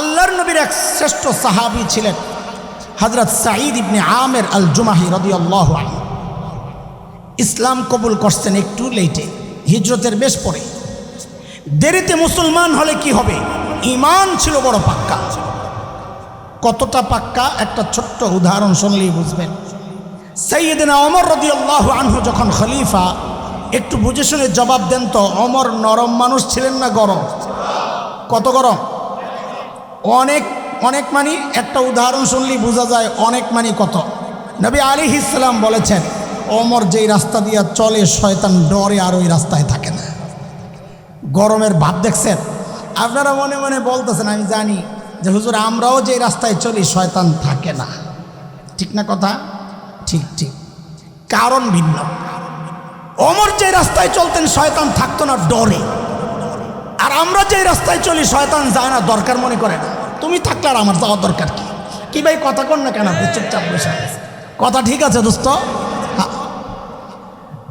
আল্লাহর নবীর এক শ্রেষ্ঠ সাহাবি ছিলেন হজরত সাঈদ ইবনে আমের আল জুমাহি রদি আল্লাহ ইসলাম কবুল করছেন একটু লেটে, হিজরতের বেশ পরে। দেরিতে মুসলমান হলে কি হবে? ইমান ছিল বড় পাক্কা। কতটা পাক্কা? একটা ছোট্ট উদাহরণ শুনলেই বুঝবেন। সৈয়দিনা অমর রদি আল্লাহ আনহু যখন খলিফা, একটু বুঝে শুনে জবাব দেন তো অমর নরম মানুষ ছিলেন না গরম? কত গরম? অনেক অনেক মানি, একটা উদাহরণ শুনলেই বোঝা যায় অনেক মানি কত। নবী আলী ইসলাম বলেছেন অমর যেই রাস্তা দিয়া চলে, শয়তান ডরে আর ওই রাস্তায় থাকে না। গরমের ভাব দেখছেন? আপনারা মনে মনে বলতেছেন, আমি জানি যে হুজুর, আমরাও যে রাস্তায় চলি, শয়তান থাকে না। ঠিক না কথা? ঠিক ঠিক। কারণ ভিন্ন। অমর যে রাস্তায় চলতেন, শয়তান থাকতো না, ডরে। আর আমরা যে রাস্তায় চলি, শয়তান যায় না দরকার মনে করে না। তুমি থাকলে আর আমার যাওয়ার দরকার কি? কি ভাই কথা কর না কেন? চুপচাপ বসে কথা ঠিক আছে দোস্ত?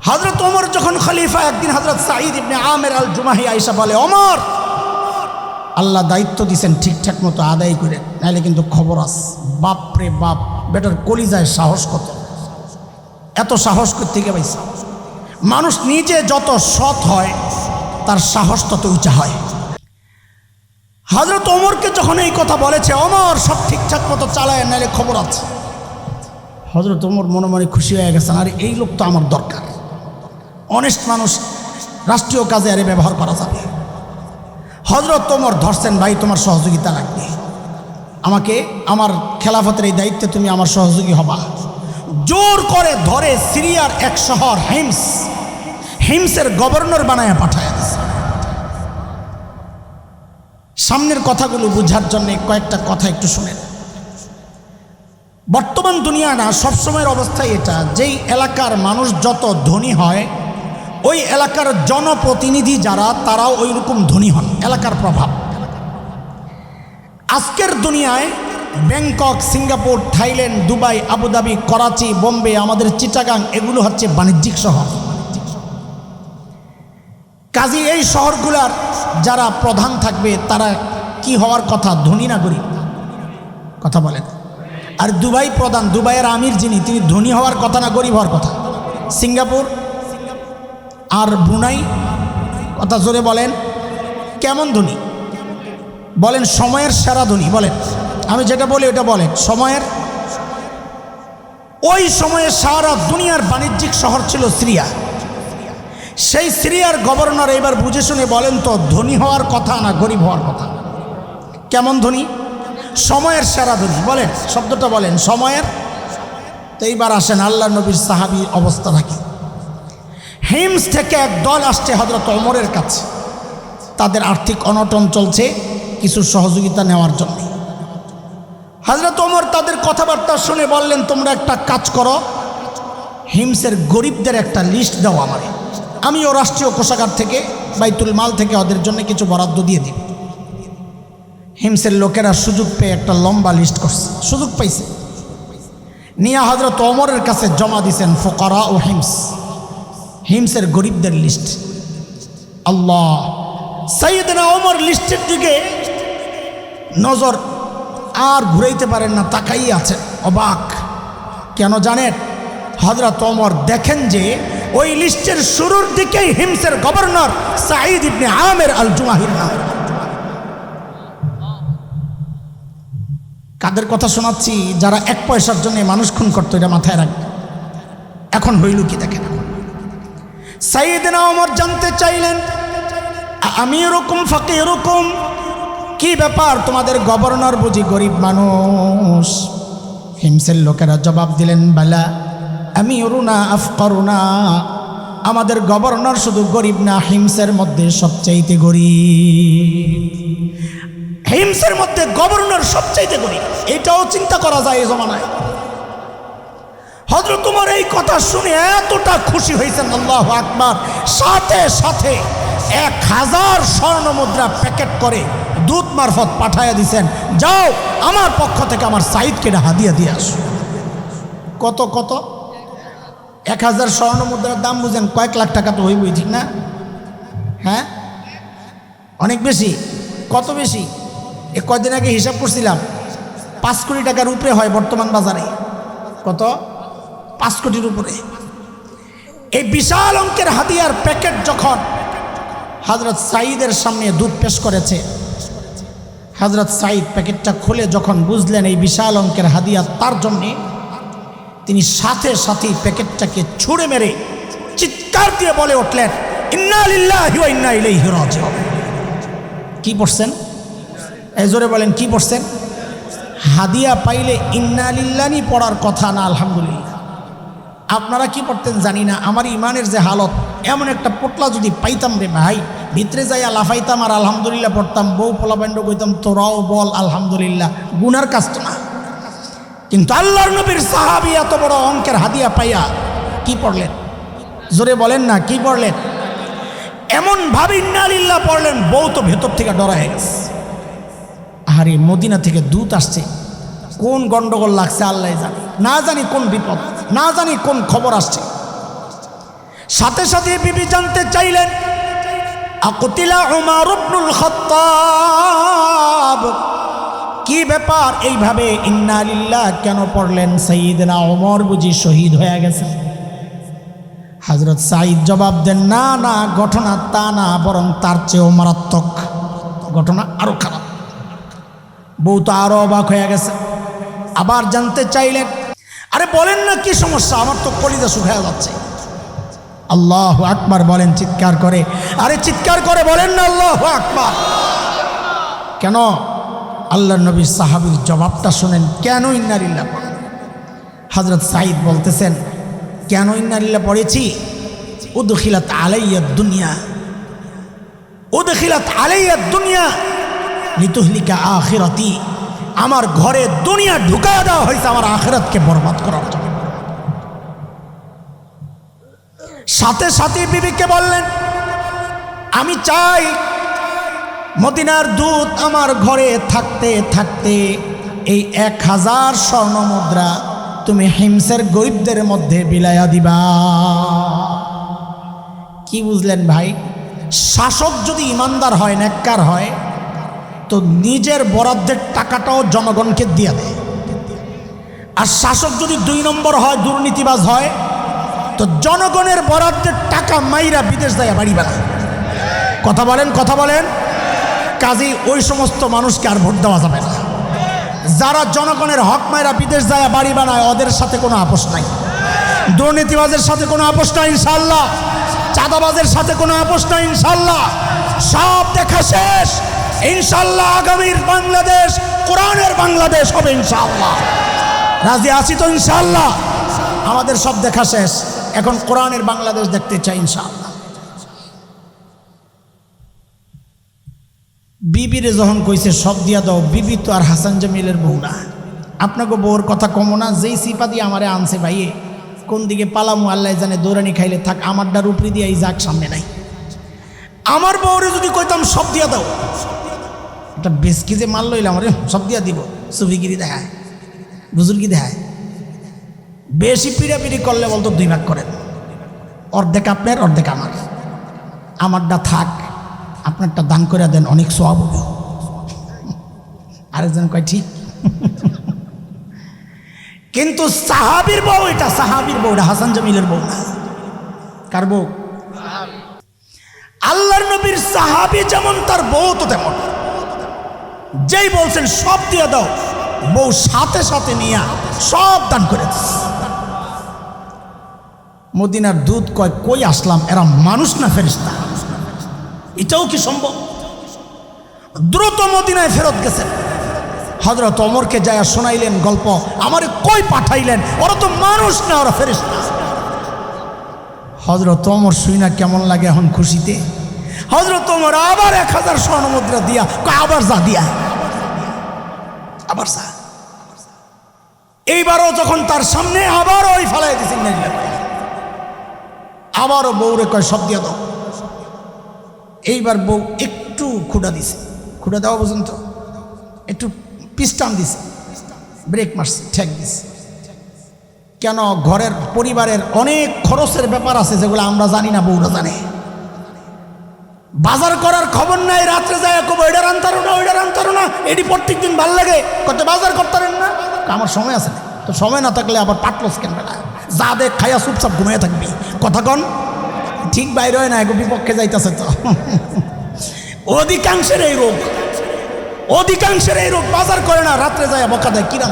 হজরত ওমর যখন খলিফা, একদিন হজরত সাঈদ ইবনে আমের আল জুমাহি আইসা বলে অমর আল্লাহ দায়িত্ব দিছেন ঠিকঠাক মতো আদায় করে, নাহলে কিন্তু খবর আস। বাপ রে বাপ, বেটার কলিজায় সাহস কত? এত সাহস করতে গিয়ে পাইছে? মানুষ নিজে যত সৎ হয়, তার সাহস তত উঁচা হয়। হজরত ওমরকে যখন এই কথা বলেছে অমর সব ঠিকঠাক মতো চালায়, নাহলে খবর আছে। হজরত ওমর মনে মনে খুশি হয়ে গেছেন, আর, এই লোক তো আমার দরকার। অনেস্ট মানুষ, রাষ্ট্রীয় কাজে আরে ব্যবহার করা যাবে। হজরত তোমর ধরছেন, ভাই, তোমার সহযোগিতা লাগবে। আমাকে, আমার খেলাফতের এই দায়িত্বে তুমি আমার সহযোগী হবা। জোর করে ধরে সিরিয়ার এক শহর হিমস, হিমসের গভর্নর বানায় পাঠায় সামনের কথাগুলো বোঝার জন্য কয়েকটা কথা একটু শুনেন। বর্তমান দুনিয়া না, সবসময়ের অবস্থায় এটা, যেই এলাকার মানুষ যত ধনী হয়, ওই এলাকার জনপ্রতিনিধি যারা, তারাও ওই রকম ধনী হন, এলাকার প্রভাব। আজকের দুনিয়ায় Bangkok, Singapore, Thailand, Dubai, Abu Dhabi, Karachi, Bombay, আমাদের চিটাগাং, এগুলো হচ্ছে বাণিজ্যিক শহর। কাজী এই শহরগুলার যারা প্রধান থাকবে, তারা কি হওয়ার কথা? ধনী নাগরিক কথা বলেন। আর দুবাই প্রধান, দুবাইয়ের আমির যিনি, তিনি ধনী হওয়ার কথা না গরিব হওয়ার কথা? সিঙ্গাপুর আর ব্রুনাই, কথা জোরে বলেন, কেমন ধনী? বলেন, সময়ের সেরা ধনী, বলেন। আমি যেটা বলি, ওটা বলেন, সময়ের, ওই সময়ে সারা দুনিয়ার বাণিজ্যিক শহর ছিল সিরিয়া। সেই সিরিয়ার গভর্নর এবার বুঝে শুনে বলেন তো, ধনী হওয়ার কথা না, গরিব হওয়ার কথা? কেমন ধনী? সময়ের সেরা ধনী। বলেন, শব্দটা বলেন, সময়ের? তো এইবার আসেন, আল্লাহ নবীর সাহাবি অবস্থা থাকে হিমস থেকে এক দল আসছে হজরত অমরের কাছে। তাদের আর্থিক অনটন চলছে কিছু সহযোগিতা নেওয়ার জন্য। হজরত ওমর তাদের কথাবার্তা শুনে বললেন, তোমরা একটা কাজ করো, হিমসের গরিবদের একটা লিস্ট দাও আমারে। আমিও রাষ্ট্রীয় কোষাগার থেকে বাইতুল মাল থেকে ওদের জন্য কিছু বরাদ্দ দিয়ে দিব হিমসের লোকেরা সুযোগ পেয়ে একটা লম্বা লিস্ট করছে। সুযোগ পাইছে। নিয়া হজরত ওমরের কাছে জমা দিছেন ফোকরা ও হিমস। হিমসের গরিবদের লিস্ট আল্লাহ, সাইয়েদনা ওমর লিস্টের দিকে নজর আর ঘুরাইতে পারেন না তাকাই আছে অবাক। কেন জানেন? হজরত ওমর দেখেন যে ওই লিস্টের শুরুর দিকেই হিমসের গভর্নর সাঈদ ইবনে আমের আল জুমাহির কাদের কথা শোনাচ্ছি? যারা এক পয়সার জন্য মানুষ খুন করতো, এটা মাথায় রাখবে এখন হইল কি দেখেন সাইদিনা ওমর জানতে চাইলেন আমি এরকম ফাঁকে এরকম কি ব্যাপার তোমাদের গভর্নর বুঝি গরিব মানুষ? হিমসের লোকেরা জবাব দিলেন, বালা আমি অরুণা আফ করুণা আমাদের গভর্নর শুধু গরিব না, হিমসের মধ্যে সবচাইতে গরিব। হিমসের মধ্যে গভর্নর সবচাইতে গরিব। এটাও চিন্তা করা যায় এই জমানায়। হজরত তোমার এই কথা শুনে এতটা খুশি হয়েছেন, আল্লাহ আকবার। সাথে সাথে এক হাজার স্বর্ণ মুদ্রা প্যাকেট করে দূত মারফত পাঠাইয়া দিছেন। যাও, আমার পক্ষ থেকে আমার সাইদকে হাদিয়া দিয়ে আসো। কত কত? এক হাজার স্বর্ণ মুদ্রার দাম বুঝেন, কয়েক লাখ টাকা তো হইবই, ঠিক না? হ্যাঁ? অনেক বেশি। কত বেশি? এ কয়দিন আগে হিসাব করছিলাম, পাঁচ কোটি টাকার উপরে হয় বর্তমান বাজারে। কত? পাঁচ কোটির উপরে। এই বিশাল অঙ্কের হাতিয়ার প্যাকেট যখন হজরত সাঈদের সামনে দুধ পেশ করেছে, হজরত সাঈদ প্যাকেটটা খুলে যখন বুঝলেন এই বিশাল অঙ্কের হাদিয়া তার জন্যে তিনি সাথে সাথেই প্যাকেটটাকে ছুঁড়ে মেরে চিৎকার দিয়ে বলে উঠলেন কি পড়ছেন? এজোরে বলেন, কি পড়ছেন? হাদিয়া পাইলে ইন্না লিল্লানি পড়ার কথা না, আলহামদুলিল্লাহ। আপনারা কি পড়তেন জানি না, আমার ইমানের যে হালত, এমন একটা পোটলা যদি পাইতাম রে ভাই, ভিতরে যাইয়া লাফাইতাম আর আলহামদুলিল্লাহ পড়তাম, বউ পোলাপান্ড কইতাম, তোরাও বল, আলহামদুলিল্লাহ। গুনার কাজ না। কিন্তু আল্লাহর নবীর সাহাবি এত বড় অঙ্কের হাদিয়া পাইয়া কি পড়লেন? জোরে বলেন না, কি পড়লেন? এমন ভাবে ইন্নালিল্লাহ পড়লেন, বউ তো ভেতর থেকে ডরা হয়ে গেছে। আরে মদিনা থেকে দূত আসছে। কোন গন্ডগোল লাগছে আল্লাহ জানি। না জানি কোন বিপদ, না জানি কোন খবর আসছে। সাথে সাথে বিবি জানতে চাইলেন, আকুতিলা উমার খাত্তাব? কি ব্যাপার? এইভাবে ইন্নালিল্লাহ কেন পড়লেন? সঈদনা ওমর বুঝি শহীদ হয়ে গেছে। হজরত সাঈদ জবাব দেন, না না, ঘটনা তা না, বরং তার চেয়েও মারাত্মক। ঘটনা আরও খারাপ। বউ তো আরও অবাক হয়ে গেছে। আবার জানতে চাইলেন, আরে বলেন না কি সমস্যা? আমার তো কলিজা শুকায় যাচ্ছে। আল্লাহ আকবার বলেন, চিৎকার করে। আরে চিৎকার করে বলেন না, আল্লাহ আকবার। কেন? আল্লাহ নবীর সাহাবির জবাবটা শোনেন, কেন ইন্নারিল্লা পড়েন হজরত সাঈদ বলতেছেন, কেন ইন্নারিল্লা পড়েছি? উদখিলাত আলাইয়া দুনিয়া। উদখিলাত আলাইয়া দুনিয়া। লিতুহলিকা আখিরাতি। আমার ঘরে দুনিয়া ঢুকায় দেওয়া হয়েছে, আমার আখিরাতকে বরবাদ করার জন্য। সাথে সাথে বিবিকে বললেন, আমি চাই মদিনার দূত আমার ঘরে থাকতে থাকতে এই এক হাজার স্বর্ণ মুদ্রা তুমি হিমসের গরিবদের মধ্যে বিলাইয়া দিবা। কি বুঝলেন ভাই? শাসক যদি ইমানদার হয়, নেককার হয়, তো নিজের বরাদ্দের টাকাটাও জনগণকে দিয়ে দেয়। আর শাসক যদি দুই নম্বর হয়, দুর্নীতিবাজ হয়, তো জনগণের বরাদ্দের টাকা মাইরা বিদেশ দেয় বাড়ি বেড়ায় কথা বলেন কথা বলেন। কাজেই ওই সমস্ত মানুষকে আর ভোট দেওয়া যাবে না। যারা জনগণের হক মায়েরা বিদেশ যায়, বাড়ি বানায়, ওদের সাথে কোনো আপোষ নাই। দুর্নীতিবাজের সাথে কোনো আপোষ নাই ইনশাল্লাহ চাঁদাবাজের সাথে কোনো আপোষ নাই ইনশাল্লাহ সব দেখা শেষ। ইনশাল্লাহ আগামীর বাংলাদেশ, কোরআনের বাংলাদেশ হবে ইনশাল্লাহ রাজি আছি তো ইনশাল্লাহ আমাদের সব দেখা শেষ। এখন কোরআনের বাংলাদেশ দেখতে চাই ইনশাল্লাহ বিবিরে যখন কইছে, সব দিয়া দাও, বিবি তো আর হাসান জামিলের বউ না। আপনাকে বউর কথা কমো না, যেই সিপা দিয়ে আমারে আনছে ভাইয়ে, কোন দিকে পালামু, আল্লাহ জানে, দৌড়ানি খাইলে থাক, আমারটার উপরে দিয়ে এই যাক, সামনে নাই। আমার বউরে যদি কইতাম, সব দিয়া দাও। একটা বেশ কি যে মাল লইলাম রে সব দিয়া দিব। সুফিগিরি দেখায় বুজুর্গি দেখায়। বেশি পিড়াপিড়ি করলে বলতো দুই ভাগ করেন। অর্ধেক আপনার, অর্ধেক আমার। আমারটা থাক। আপনারটা দান করে দেন, অনেক সব হবে। আরেকজন কয়, ঠিক। কিন্তু সাহাবির বউ এটা, সাহাবির বউ হাসান জামিলের বউ কার বউ? আল্লাহর নবীর সাহাবি যেমন, তার বউ তো তেমন। যেই বলছেন, সব দিয়ে দাও। বউ সাথে সাথে নিয়ে সব দান করে মদিনার দুধ কয়, কই আসলাম? এরা মানুষ না ফেরিস্তা এটাও কি সম্ভব? দ্রুত মদিনায় ফেরত গেছেন। হজরত অমরকে যায় শোনাইলেন গল্প, আমারে কই পাঠাইলেন? ওরা তো মানুষ না, ওরা ফেরিস্তা হজরত অমর শুই না কেমন লাগে এখন খুশিতে? হজরত অমর আবার এক হাজার স্বর্ণ মুদ্রা দিয়া আবার যা দিয়া। আবার যা। এইবারও যখন তার সামনে আবারও ওই ফেলাই দিয়েছেন আবারও বউরে কয়, সব দিয়ে দাও। এইবার বউ একটু খুঁড়া দিছে। খুঁড়া দেওয়া পর্যন্ত একটু পিস্টান দিছে। ব্রেক মারছে, ঠেক দিছে। কেন ঘরের পরিবারের অনেক খরচের ব্যাপার আছে যেগুলো আমরা জানি না, বউরা জানে। বাজার করার খবর নাই, রাত্রে যায় কব ওইটা রান্তারো না ওইটা রান্তারো না এটি প্রত্যেক দিন ভালো লাগে। কত বাজার করতারেন না? আমার সময় আছে না। তো সময় না থাকলে আবার পাটলস কেন বেলা যা দেখ, খাইয়া চুপচাপ ঘুমিয়ে থাকবি। কথা কন। ঠিক বাইরে হয় না এক বিপক্ষে যাইতেছে তো। অধিকাংশের এই রোগ, অধিকাংশের এই রোগ বাজার করে না, রাত্রে যায় বকা দেয় কিরাম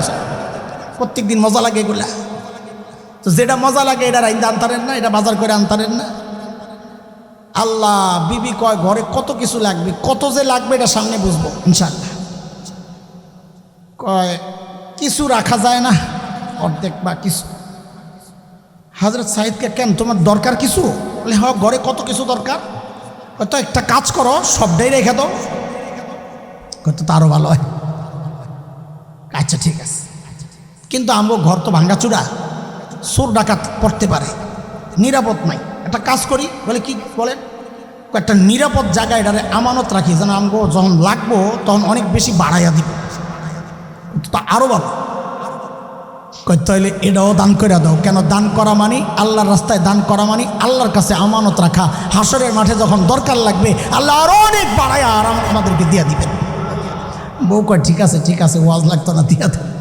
প্রত্যেক দিন মজা লাগে এগুলা। তো যেটা মজা লাগে এটা রাইন্দা আনতারেন না, এটা বাজার করে আনতারেন না। আল্লাহ, বিবি কয়, ঘরে কত কিছু লাগবে, কত যে লাগবে এটা সামনে বুঝব ইনশাল্লাহ কয়, কিছু রাখা যায় না, অর্ধেক বা কিছু। হাজরত সাহিদকে কেন, তোমার দরকার কিছু? বলে হ ঘরে কত কিছু দরকার? হয়তো একটা কাজ করো, সবটাই রেখে দাও। হয়তো তারও ভালো হয়। আচ্ছা ঠিক আছে। কিন্তু আমগো ঘর তো ভাঙ্গাচুরা সুর ডাকাত পড়তে পারে। নিরাপদ নাই। একটা কাজ করি, বলে, কি বলেন? একটা নিরাপদ জায়গায় এটারে আমানত রাখি, যেন আমগো যখন লাগবো, তখন অনেক বেশি বাড়াইয়া দিব। তো আরও ভালো। কই তাহলে এটাও দান করে দাও। কেন, দান করা মানে আল্লাহর রাস্তায় দান করা মানে আল্লাহর কাছে আমানত রাখা। হাসরের মাঠে যখন দরকার লাগবে, আল্লাহ আরও অনেক বাড়ায় আর আম- আমাদেরকে দিয়া দিবেন। বউ কয়, ঠিক আছে ঠিক আছে, ওয়াজ লাগতো না, দিয়া দেন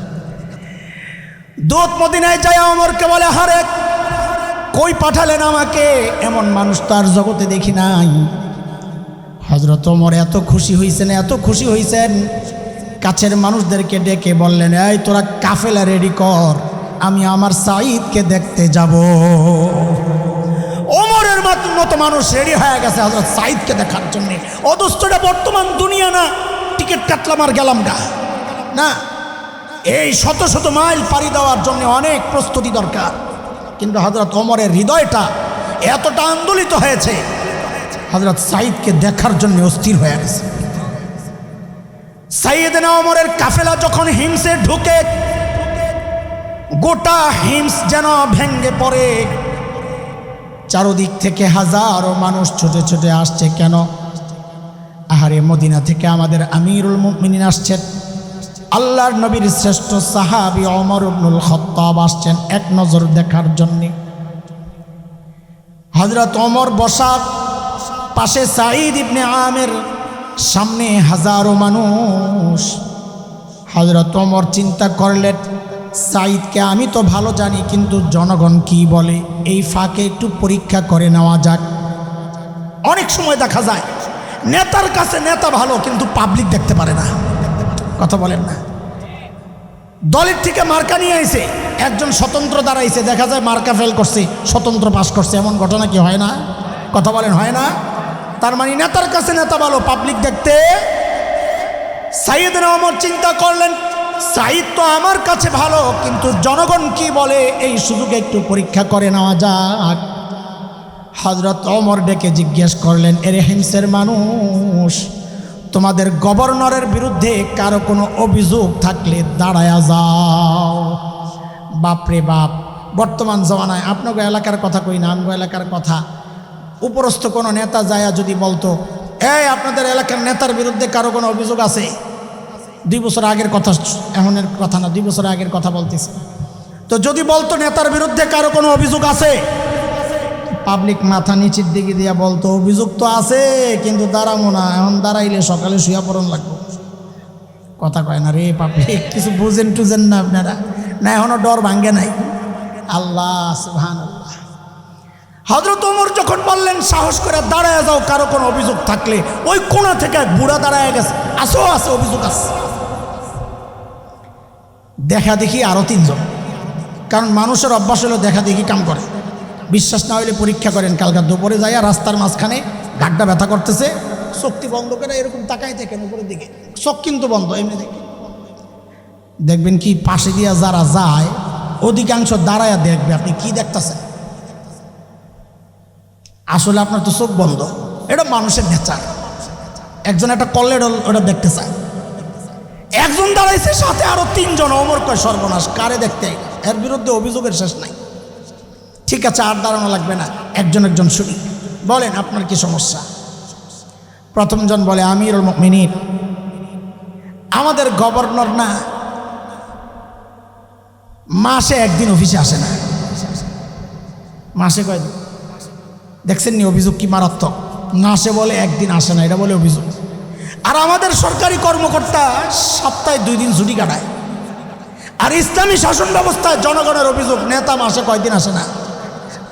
দূত মদিনায় যায়, অমরকে বলে, হারে, কই পাঠালেন আমাকে? এমন মানুষ তো আর জগতে দেখি নাই। হজরত ওমর এত খুশি হয়েছেন এত খুশি হয়েছেন কাছের মানুষদেরকে ডেকে বললেন, এই তোরা কাফেলা রেডি কর, আমি আমার সাঈদকে দেখতে যাব। ওমরের মত- মানুষ রেডি হয়ে গেছে হজরত সাঈদকে দেখার জন্য। অদস্তটা বর্তমান দুনিয়া না, টিকিট কাটলাম আর গেলাম না না, এই শত শত মাইল পাড়ি দেওয়ার জন্য অনেক প্রস্তুতি দরকার। কিন্তু হজরত ওমরের হৃদয়টা এতটা আন্দোলিত হয়েছে হজরত সাইদকে দেখার জন্য অস্থির হয়ে গেছে। সাইয়েদনা ওমরের কাফেলা যখন হিমসে ঢুকে, গোটা হিমস যেন ভেঙ্গে পড়ে। চারদিক থেকে হাজারো মানুষ ছুটে ছুটে আসছে, কেন? আহারে, মদিনা থেকে আমাদের আমিরুল মুমিনিন আসছেন আল্লাহর নবীর শ্রেষ্ঠ সাহাবি অমর ইবনুল খত্তাব আসছেন এক নজর দেখার জন্যে। হজরত অমর বসা পাশে সাঈদ ইবনে আমের সামনে হাজারো মানুষ। হজরত অমর চিন্তা করলেন সাইদকে আমি তো ভালো জানি, কিন্তু জনগণ কি বলে? এই ফাঁকে একটু পরীক্ষা করে নেওয়া যাক। অনেক সময় দেখা যায়, নেতার কাছে নেতা ভালো, কিন্তু পাবলিক দেখতে পারে না। কথা বলেন না। দলের থেকে মার্কা নিয়ে আইছে, একজন স্বতন্ত্র দাঁড়াইছে, দেখা যায় মার্কা ফেল করছে, স্বতন্ত্র পাস করছে, এমন ঘটনা কি হয় না? কথা বলেন, হয় না? তার মানে নেতার কাছে নেতা ভালো পাবলিক দেখতে। সাইদ রহমত চিন্তা করলেন সাইদ তো আমার কাছে ভালো, কিন্তু জনগণ কি বলে? এই সুযোগে একটু পরীক্ষা করে নেওয়া যাক। হজরত অমর ডেকে জিজ্ঞেস করলেন, এরে হিংসের মানুষ, তোমাদের গভর্নরের বিরুদ্ধে কারও কোনো অভিযোগ থাকলে দাঁড়ায়া যাও। বাপরে বাপ, বর্তমান জমানায় আপনাকে এলাকার কথা কই না? আমগো এলাকার কথা। উপরস্থ কোনো নেতা যায়া যদি বলতো, এই আপনাদের এলাকার নেতার বিরুদ্ধে কারও কোনো অভিযোগ আছে? দুই বছর আগের কথা এমনের কথা না, দুই বছর আগের কথা বলতেছে। তো যদি বলতো নেতার বিরুদ্ধে কারও কোনো অভিযোগ আছে? পাবলিক মাথা নিচের দিকে দিয়া বলতো, অভিযোগ তো আছে, কিন্তু দাঁড়াবো না, এখন দাঁড়াইলে সকালে শুয়া পড়ন লাগবো। কথা কয় না রে পাবলিক, কিছু বুঝেন টুঝেন না আপনারা। না, এখনও ডর ভাঙ্গে নাই। আল্লাহ আল্লাহ হজরত ওমর যখন বললেন, সাহস করে দাঁড়ায় যাও, কারও কোনো অভিযোগ থাকলে। ওই কোণা থেকে এক বুড়া দাঁড়ায় গেছে। আসো আছে অভিযোগ আছে। দেখা দেখি আরও তিনজন। কারণ মানুষের অভ্যাস হলো দেখা দেখি কাম করে। বিশ্বাস না হলে পরীক্ষা করেন কালকার দুপুরে যাইয়া রাস্তার মাঝখানে ঘাটটা ব্যথা করতেছে। শক্তি বন্ধ করে এরকম তাকাই থাকেন উপরের দিকে। চোখ কিন্তু বন্ধ, এমনি দেখে দেখবেন কি, পাশে দিয়া যারা যায়, অধিকাংশ দাঁড়ায়া দেখবে, আপনি কি দেখতেছেন? আসলে আপনার তো চোখ বন্ধ। এটা মানুষের নেচার। একজন একটা কলের ওটা দেখতে চায়। একজন দাঁড়াইছে, সাথে আরও তিনজন। অমর কয় সর্বনাশ, কারে দেখতে? এর বিরুদ্ধে অভিযোগের শেষ নাই। ঠিক আছে, আর দাঁড়ানো লাগবে না। একজন একজন শুনি। বলেন, আপনার কি সমস্যা? প্রথমজন বলে, আমিরুল মিনিট আমাদের গভর্নর না, মাসে একদিন অফিসে আসে না। মাসে কয়দিন? দেখছেন নি অভিযোগ কি মারাত্মক? না আসে বলে একদিন আসে না, এটা বলে অভিযোগ। আর আমাদের সরকারি কর্মকর্তা সপ্তাহে দুই দিন ছুটি কাটায়। আর ইসলামী শাসন ব্যবস্থায় জনগণের অভিযোগ, নেতা মাসে কয়দিন আসে না।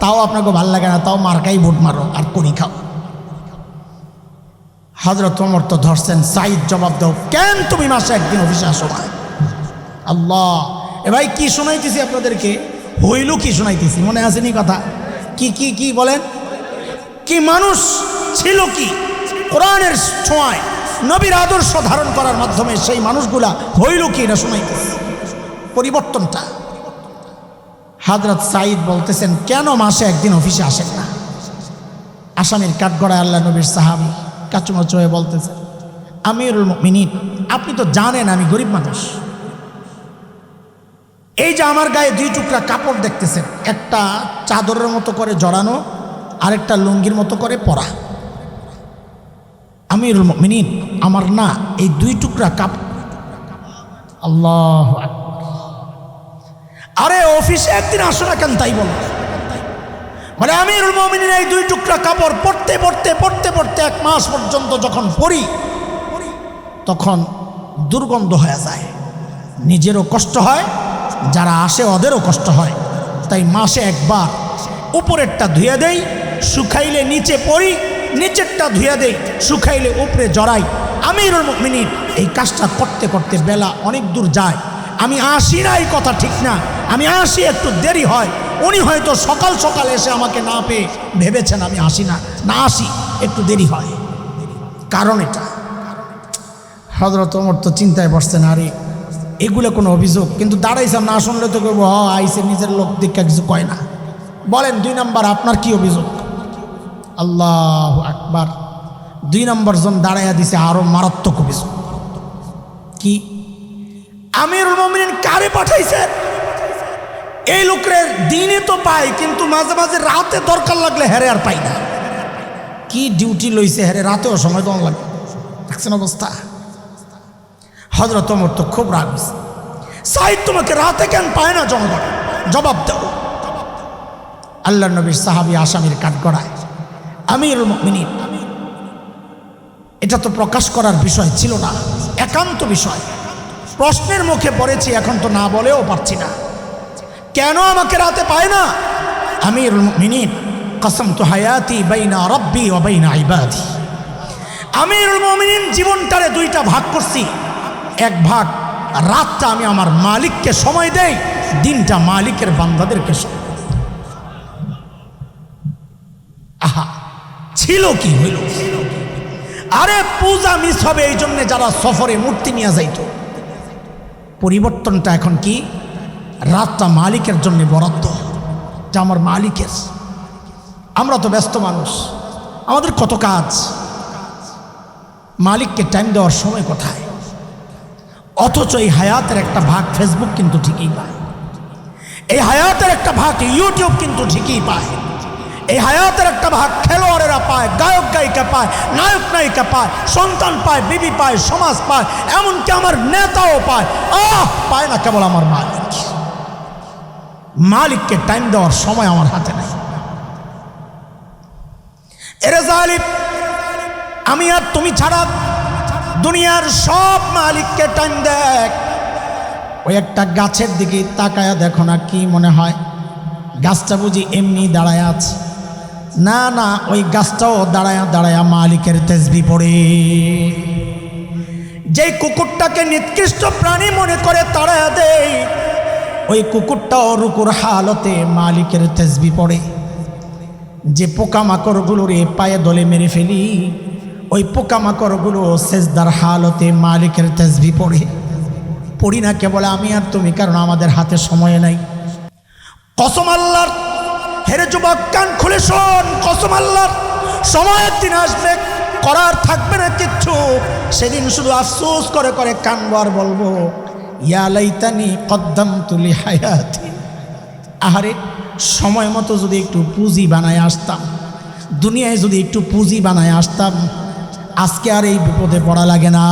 তাও আপনাকে ভালো লাগে না, তাও মার্কাই ভোট মারো, আর করি খাও। হজরত ওমর তো ধরছেন সাইদ জবাব দাও, কেন তুমি মাসে একদিন অফিসে আসো না? আল্লাহ, এ ভাই কি শোনাইতেছি আপনাদেরকে? হইল কি শোনাইতেছি, মনে আসেনি কথা? কি কি কি বলেন? কি মানুষ ছিল কি? কোরআনের ছোঁয়ায় নবীর আদর্শ ধারণ করার মাধ্যমে সেই মানুষগুলা হইল কি এটা শোনাইতেছে? পরিবর্তনটা। হাজরত সাইদ বলতেছেন, কেন মাসে একদিন অফিসে আসেন না? আসামির কাঠগড়ায় আল্লাহ নবীর সাহাবি কাচুমাচু হয়ে বলতেছেন, আমিরুল মিনিট আপনি তো জানেন আমি গরিব মানুষ। এই যে আমার গায়ে দুই টুকরা কাপড় দেখতেছেন, একটা চাদরের মতো করে জড়ানো আরেকটা লুঙ্গির মতো করে পরা। আমিরুল মিনিট আমার না এই দুই টুকরা কাপড় আল্লাহ আরে অফিসে একদিন আসো না কেন তাই বল। মানে আমিরুল মমিনের এই দুই টুকরা কাপড় পড়তে পড়তে পড়তে পড়তে এক মাস পর্যন্ত যখন পরি, তখন দুর্গন্ধ হয়ে যায়। নিজেরও কষ্ট হয়, যারা আসে ওদেরও কষ্ট হয়। তাই মাসে একবার উপরেরটা ধুয়ে দেই শুকাইলে নিচে পড়ি, নিচেরটা ধুয়ে দেই, শুকাইলে উপরে জড়াই। আমিরুল মিনিট এই কাজটা করতে করতে বেলা অনেক দূর যায়। আমি আসি না, এই কথা ঠিক না। আমি আসি, একটু দেরি হয়। উনি হয়তো সকাল সকাল এসে আমাকে না পেয়ে ভেবেছেন আমি আসি না। না আসি, একটু দেরি হয়। কারণ এটা। হজরত ওমর তো চিন্তায় বসছেন আরে, এগুলো কোনো অভিযোগ? কিন্তু দাঁড়াইছে, না শুনলে তো কেউ হ আইসে নিজের লোক দীক্ষা কিছু কয় না। বলেন, দুই নাম্বার, আপনার কি অভিযোগ? আল্লাহ আকবার। দুই নম্বর জন দাঁড়াইয়া দিছে, আরও মারাত্মক অভিযোগ। কি? আমিরুল মমিন কারে পাঠাইছেন এই লোকের দিনে তো পাই কিন্তু মাঝে মাঝে রাতে দরকার লাগলে হেরে আর পাই না। কি ডিউটি লইছে হেরে? রাতেও সময় দেওয়া লাগে। দেখছেন অবস্থা? হজরত ওমর তো খুব রাগ হয়েছে তোমাকে রাতে কেন পায় না জনগণ? জবাব দাও। আল্লাহ নবীর সাহাবি আসামির কাঠ গড়ায় আমির মিনিট এটা তো প্রকাশ করার বিষয় ছিল না, একান্ত বিষয়। প্রশ্নের মুখে পড়েছি, এখন তো না বলেও পারছি না। কেন আমাকে রাতে পায় না? আমির মিনিট কসম তো হায়াতি বাইনা রব্বি ও বাইনা ইবাদি। আমিরুল মমিনিন, জীবনটারে দুইটা ভাগ করছি। এক ভাগ রাতটা আমি আমার মালিককে সময় দেই, দিনটা মালিকের বান্দাদেরকে সময় দেই। আহা ছিল কি? হইল আরে পূজা মিস হবে এই জন্য যারা সফরে মূর্তি নিয়ে যাইত। পরিবর্তনটা এখন কি? রাতটা মালিকের জন্য বরাদ্দ। যা আমার মালিকের। আমরা তো ব্যস্ত মানুষ। আমাদের কত কাজ? মালিককে টাইম দেওয়ার সময় কোথায়? অথচ এই হায়াতের একটা ভাগ ফেসবুক কিন্তু ঠিকই পায়। এই হায়াতের একটা ভাগ ইউটিউব কিন্তু ঠিকই পায়। এই হায়াতের একটা ভাগ খেলোয়াড়েরা পায়, গায়ক গায়িকা পায়, নায়ক নায়িকা পায়, সন্তান পায়, বিবি পায়, সমাজ পায়, এমনকি আমার নেতাও পায়। আহ, পায় না কেবল আমার মালিক। মালিককে টাইম দেওয়ার সময় আমার হাতে নাই। জালিম, আমি আর তুমি ছাড়া দুনিয়ার সব মালিককে টাইম দেখ। ওই একটা গাছের দিকে তাকায়া দেখো না কি মনে হয়। গাছটা বুঝি এমনি দাঁড়ায় আছে। না না, ওই গাছটাও দাঁড়ায়া দাঁড়ায়া মালিকের তেজবি পড়ে। যেই কুকুরটাকে নিকৃষ্ট প্রাণী মনে করে তাড়ায়া দেয়, ওই কুকুরটাও রুকুর হালতে মালিকের তেজবি পড়ে। যে পোকামাকড়গুলোর পায়ে দলে মেরে ফেলি, ওই পোকামাকড়গুলো সেজদার হালতে মালিকের তেজবি পড়ে। পড়ি না কেবল আমি আর তুমি, কারণ আমাদের হাতে সময় নাই। কসম আল্লাহর হেরে যুবক, কান খুলে শোন, কসম আল্লাহর। সময় একদিন আসবে, করার থাকবে না কিচ্ছু। সেদিন শুধু আফসোস করে করে কানবো আর বলব, ইয়া লাইতানি কদ্দাম তুলি হায়াতি আহারে, সময় মতো যদি একটু পুঁজি বানায় আসতাম, দুনিয়ায় যদি একটু পুঁজি বানায় আসতাম, আজকে আর এই বিপদে পড়া লাগে না।